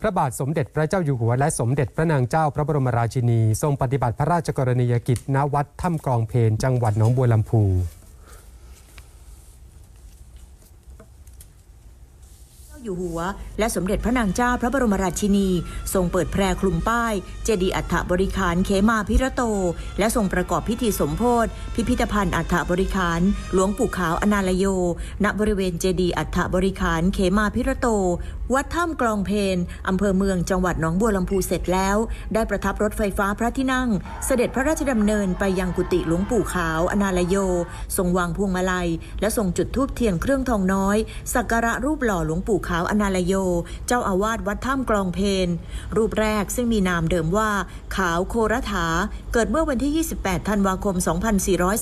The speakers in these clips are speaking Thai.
พระบาทสมเด็จพระเจ้าอยู่หัวและสมเด็จพระนางเจ้าพระบรมราชินี ทรงปฏิบัติพระราชกรณียกิจณวัดถ้ำกองเพนจังหวัดหนองบัวลำพูเจ้าอยู่หัว และสมเด็จพระนางเจ้าพระบรมราชินี ทรงเปิดแพรคลุมป้าย เจดีย์อัฐบริขารเขมาพิระโต และทรงประกอบพิธีสมโพธิพิพิธภัณฑ์อัฐบริขาร หลวงปู่ขาวอนาลโย ณบริเวณเจดีย์อัฐบริขารเขมาพิระโต วัดถ้ำกลองเพนอำเภอเมืองจังหวัดหนองบัวลำพูเสร็จแล้ว ได้ประทับรถไฟฟ้าพระที่นั่ง เสด็จพระราชดำเนินไปยังกุฏิหลวงปู่ขาวอนาลโย ทรงวางพวงมาลัย และทรงจุดธูปเทียนเครื่องทองน้อย สักการะรูปหล่อหลวงปู่ขาวอนาลโย เจ้าอาวาสวัดถ้ำกลองเพนรูปแรกซึ่งมีนามเดิมว่า ขาวโครถา เกิดเมื่อวันที่ 28 ธันวาคม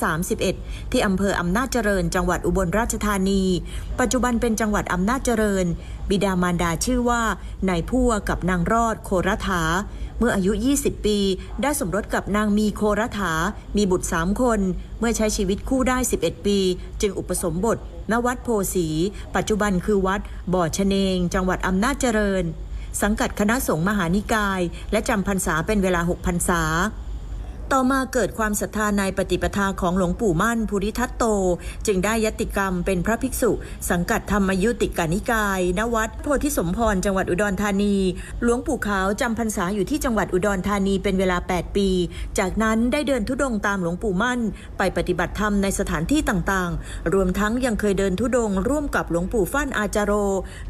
2431 ที่อำเภออำนาจเจริญ จังหวัดอุบลราชธานี ปัจจุบันเป็นจังหวัดอำนาจเจริญ บิดามารดาชื่อว่านายพัวกับนางรอดโครถา เมื่ออายุ 20 ปี ได้สมรสกับนางมีโครถา มีบุตร3คน เมื่อใช้ชีวิตคู่ได้ 11 ปี จึงอุปสมบท ณวัดโพสี ปัจจุบันคือวัด บ่อชะเนง จังหวัดอำนาจเจริญ สังกัดคณะสงฆ์มหานิกาย และจำพรรษาเป็นเวลา6พรรษา ต่อมาเกิดความศรัทธาในปฏิปทาของหลวงปู่มั่นภูริทัตโต จึงได้ยติกรรมเป็นพระภิกษุ สังกัดธรรมยุติกานิกายณวัดโพธิสมพรจังหวัดอุดรธานี หลวงปู่ขาวจำพรรษาอยู่ที่จังหวัดอุดรธานีเป็นเวลา 8 ปี จากนั้นได้เดินทุดงค์ตามหลวงปู่มั่น ไปปฏิบัติธรรมในสถานที่ต่างๆ รวมทั้งยังเคยเดินทุดงค์ร่วมกับหลวงปู่ฟั่นอาจารโร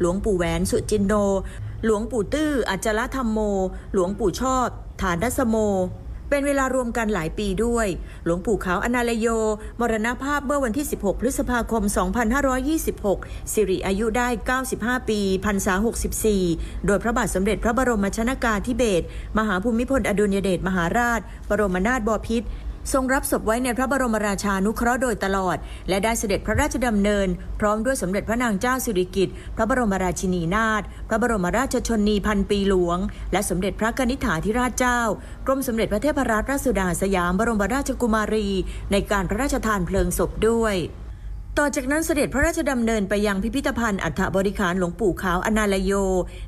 หลวงปู่แหวนสุจินโน หลวงปู่ตื้ออาจารธรรมโม หลวงปู่ชอบ ฐานดัสโม เป็นเวลารวมกันหลายปีด้วย หลวงปู่ขาวอนาลโย มรณภาพเมื่อวันที่ 16 พฤษภาคม 2526 สิริอายุได้ 95 ปีพรรษา64 โดยพระบาทสมเด็จพระบรมชนากาธิเบศรมหาภูมิพลอดุลยเดชมหาราช บรมนาถบพิตร ทรงรับศพไว้ในพระบรมราชานุเคราะห์โดยตลอด และได้เสด็จพระราชดำเนิน พร้อมด้วยสมเด็จพระนางเจ้าสิริกิติ์พระบรมราชินีนาถพระบรมราชชนนีพันปีหลวง และสมเด็จพระกนิษฐาธิราชเจ้า กรมสมเด็จพระเทพรัตนราชสุดาสยามบรมราชกุมารี ในการพระราชทานเพลิงศพด้วยต่อจากนั้นเสด็จพระราชดำเนินไปยังพิพิธภัณฑ์อัฐบริขารหลวงปู่ขาวอนาลโย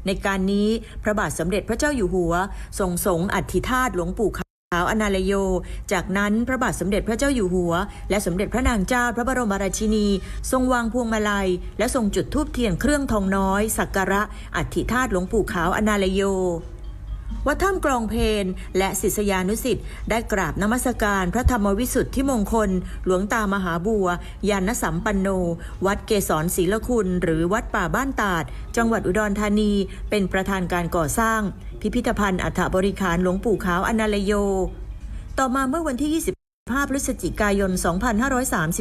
ในการนี้พระบาทสมเด็จพระเจ้าอยู่หัวทรงสงฆ์อัฐิธาตุหลวงปู่ขาว ขาวอนาลโย จากนั้นพระบาทสมเด็จพระเจ้าอยู่หัว และสมเด็จพระนางเจ้าพระบรมราชินี ทรงวางพวงมาลัย และทรงจุดธูปเทียนเครื่องทองน้อย สักการะอัฐิธาตุหลวงปู่ขาวอนาลโย วัดถ้ำกลองเพนและศิษยานุสิ์ได้กราบนมัสการพระธรรมวิสุทธิมงคล หลวงตามหาบัวยานสัมปันโน วัดเกษรศิลคุณ หรือวัดป่าบ้านตาด จังหวัดอุดรธานี เป็นประธานการก่อสร้าง พิพิธภัณฑ์อัฐบริคารหลวงปู่ขาวอนาลโย ต่อมาเมื่อวันที่ 25พฤศจิกายน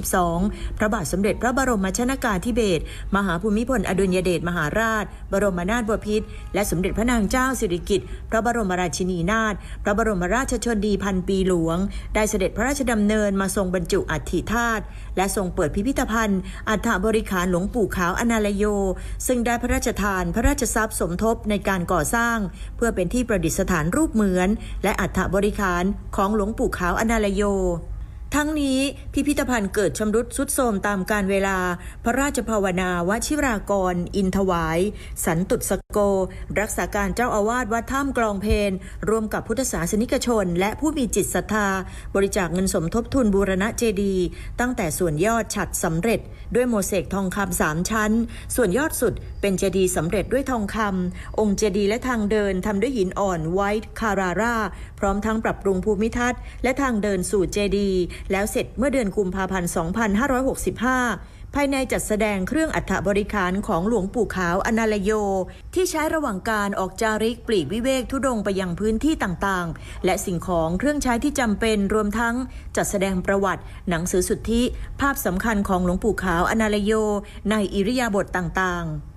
2532 พระบาทสมเด็จพระบรมชนากาธิเบศรมหาภูมิพลอดุลยเดชมหาราช บรมนาถบพิตรและสมเด็จพระนางเจ้าสิริกิติ์พระบรมราชินีนาถพระบรมราชชนนีพันปีหลวง ได้เสด็จพระราชดำเนินมาทรงบรรจุอัฐิธาตุและทรงเปิดพิพิธภัณฑ์ อัฐบริขารหลวงปู่ขาวอนาลโย ซึ่งได้พระราชทานพระราชทรัพย์สมทบในการก่อสร้าง เพื่อเป็นที่ประดิษฐานรูปเหมือน และอัฐบริขารของหลวงปู่ขาวอนาลโย ทั้งนี้พิพิธภัณฑ์เกิดชำรุดสุดโทรมตามการเวลา พระราชภาวนาวชิรากร อินทวาย สันตุสโก รักษาการเจ้าอาวาสวัดถ้ำกลองเพนรวมกับพุทธศาสนิกชน และผู้มีจิตศรัทธา บริจาคเงินสมทบทุนบูรณะเจดีย์ตั้งแต่ส่วนยอดฉัดสำเร็จ ด้วยโมเสกทองคำสามชั้น ส่วนยอดสุดเป็นเจดีย์สำเร็จด้วยทองคำองค์เจดีย์และทางเดินทำด้วยหินอ่อนไวท์คาราร่าพร้อมทั้งปรับปรุงภูมิทัศน์และทางเดินสู่เจดีย์แล้วเสร็จเมื่อเดือนกุมภาพันธ์ 2565 ภายในจัดแสดงเครื่องอัฐบริคารของหลวงปู่ขาวอนาลโย ที่ใช้ระหว่างการออกจาริกปลีกวิเวกทุดงไปยังพื้นที่ต่างๆ และสิ่งของเครื่องใช้ที่จำเป็นรวมทั้งจัดแสดงประวัติ หนังสือสุทธิ ภาพสำคัญของหลวงปู่ขาวอนาลโย ในอิริยาบถต่างๆ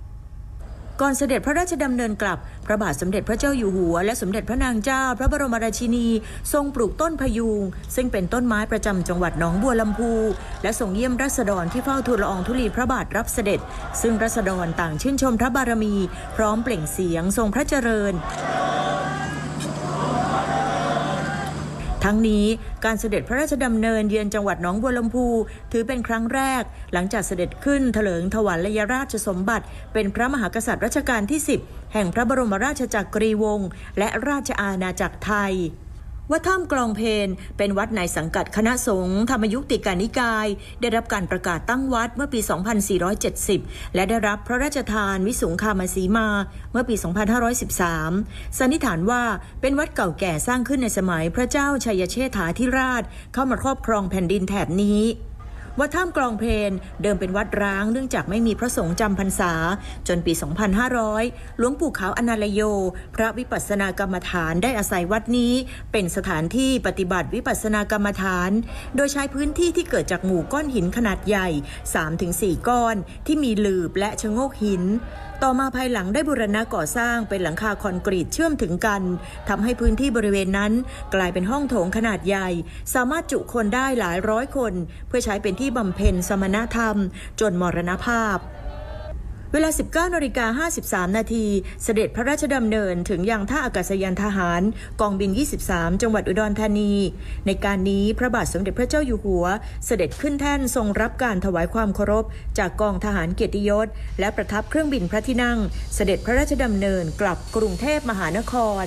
ก่อนเสด็จพระราชดำเนินกลับ พระบาทสมเด็จพระเจ้าอยู่หัว และสมเด็จพระนางเจ้า พระบรมราชินี ทรงปลูกต้นพยุง ซึ่งเป็นต้นไม้ประจำจังหวัดหนองบัวลำพู และทรงเยี่ยมรัษฎรที่เฝ้าทูลละอองธุลีพระบาทรับเสด็จ ซึ่งรัษฎรต่างชื่นชมพระบารมี พร้อมเปล่งเสียงทรงพระเจริญ ทั้งนี้การเสด็จพระราชดำเนินเยือนจังหวัดหนองบัวลำพู ถือเป็นครั้งแรก หลังจากเสด็จขึ้นเถลิงถวัลยราชสมบัติ เป็นพระมหากษัตริย์รัชกาลที่ 10 แห่งพระบรมราชจักรีวงศ์และราชอาณาจักรไทย วัดถ้ำกลองเพนเป็นวัดในสังกัดคณะสงฆ์ธรรมยุติการนิกาย ได้รับการประกาศตั้งวัดเมื่อปี 2470 และได้รับพระราชทานวิสุงคามสีมาเมื่อปี 2513 สันนิษฐานว่าเป็นวัดเก่าแก่สร้างขึ้นในสมัยพระเจ้าชัยเชษฐาธิราช เข้ามาครอบครองแผ่นดินแถบนี้ วัดถ้ำกลองเพลนเดิมเป็นวัดร้างเนื่องจากไม่มีพระสงฆ์จำพรรษา จนปี 2500 หลวงปู่ขาวอนาลโย พระวิปัสสนากรรมฐานได้อาศัยวัดนี้ เป็นสถานที่ปฏิบัติวิปัสสนากรรมฐาน โดยใช้พื้นที่ที่เกิดจากหมู่ก้อนหินขนาดใหญ่ 3-4 ก้อนที่มีหลืบและชะโงกหิน ต่อมาภายหลังได้บูรณะก่อสร้างเป็นหลังคาคอนกรีตเชื่อมถึงกันทำให้พื้นที่บริเวณนั้น กลายเป็นห้องโถงขนาดใหญ่ สามารถจุคนได้หลายร้อยคน เพื่อใช้เป็นที่บำเพ็ญสมณธรรม จนมรณภาพ เวลา 19นาฬิกา53 นาที เสด็จพระราชดำเนินถึงยังท่าอากาศยานทหาร กองบิน 23 จังหวัดอุดรธานี ในการนี้พระบาทสมเด็จพระเจ้าอยู่หัว เสด็จขึ้นแท่นทรงรับการถวายความเคารพ จากกองทหารเกียรติยศ และประทับเครื่องบินพระที่นั่ง เสด็จพระราชดำเนินกลับกรุงเทพมหานคร